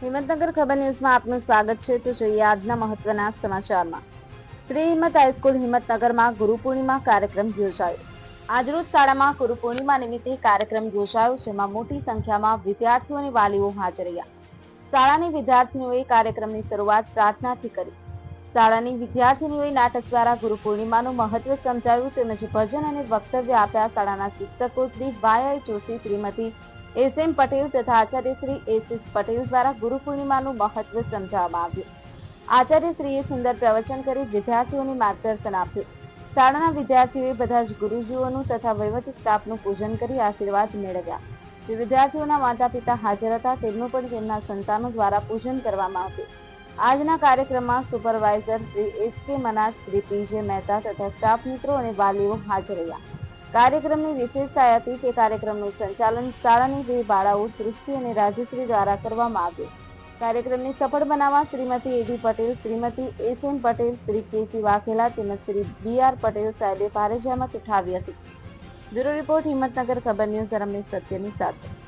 હિંમતનગર ખબર ન્યૂઝમાં આપનું સ્વાગત છે. તો જોઈએ આજના મહત્વના સમાચારમાં. શ્રી હિંમત હાઈસ્કૂલ હિંમતનગરમાં ગુરુ પૂર્ણિમા કાર્યક્રમ યોજાયો. આજરોજ શાળામાં ગુરુ પૂર્ણિમા નિમિત્તે કાર્યક્રમ યોજાયો, જેમાં મોટી સંખ્યામાં વિદ્યાર્થીઓ અને વાલીઓ હાજર રહ્યા. શાળાની વિદ્યાર્થીઓએ કાર્યક્રમની શરૂઆત પ્રાર્થનાથી કરી. શાળાની વિદ્યાર્થીનીઓએ નાટક દ્વારા ગુરુ પૂર્ણિમાનું મહત્વ સમજાવ્યું તેમજ ભજન અને વક્તવ્ય આપ્યા શાળાના શિક્ષકો Shri Y Joshi, Shrimati S M Patel તથા આચાર્ય શ્રી એસ એસ પટેલ દ્વારા ગુરુ પૂર્ણિમાનું મહત્વ સમજાવવામાં આવ્યું. આચાર્ય શ્રીએ સુંદર પ્રવચન કરી વિદ્યાર્થીઓને માર્ગદર્શન આપ્યું. શાળાના વિદ્યાર્થીઓએ બધા જ ગુરુજીઓનું તથા વહીવટી સ્ટાફનું પૂજન કરી આશીર્વાદ મેળવ્યા. જે વિદ્યાર્થીઓના માતા પિતા હાજર હતા, તેમનું પણ તેમના સંતાનો દ્વારા પૂજન કરવામાં આવ્યું. આજના કાર્યક્રમમાં સુપરવાઇઝર શ્રી એસ કે મનાજ, શ્રી પી જે મહેતા તથા સ્ટાફ મિત્રો અને વાલીઓ હાજર રહ્યા. કાર્યક્રમની વિશેષતા હતી કે કાર્યક્રમનું સંચાલન શાળાની બે બાળાઓ સૃષ્ટિ અને રાજશ્રી દ્વારા કરવામાં આવ્યું. કાર્યક્રમને સફળ બનાવવા Shrimati A D Patel, Shrimati S. M. Patel, Shri K C Vaghela તેમજ શ્રી બી. આર. પટેલ સાહેબે ભારે જહેમત ઉઠાવી હતી. બ્યુરો રિપોર્ટ હિંમતનગર, ખબર ન્યૂઝ રમેશ સત્યની સાથે.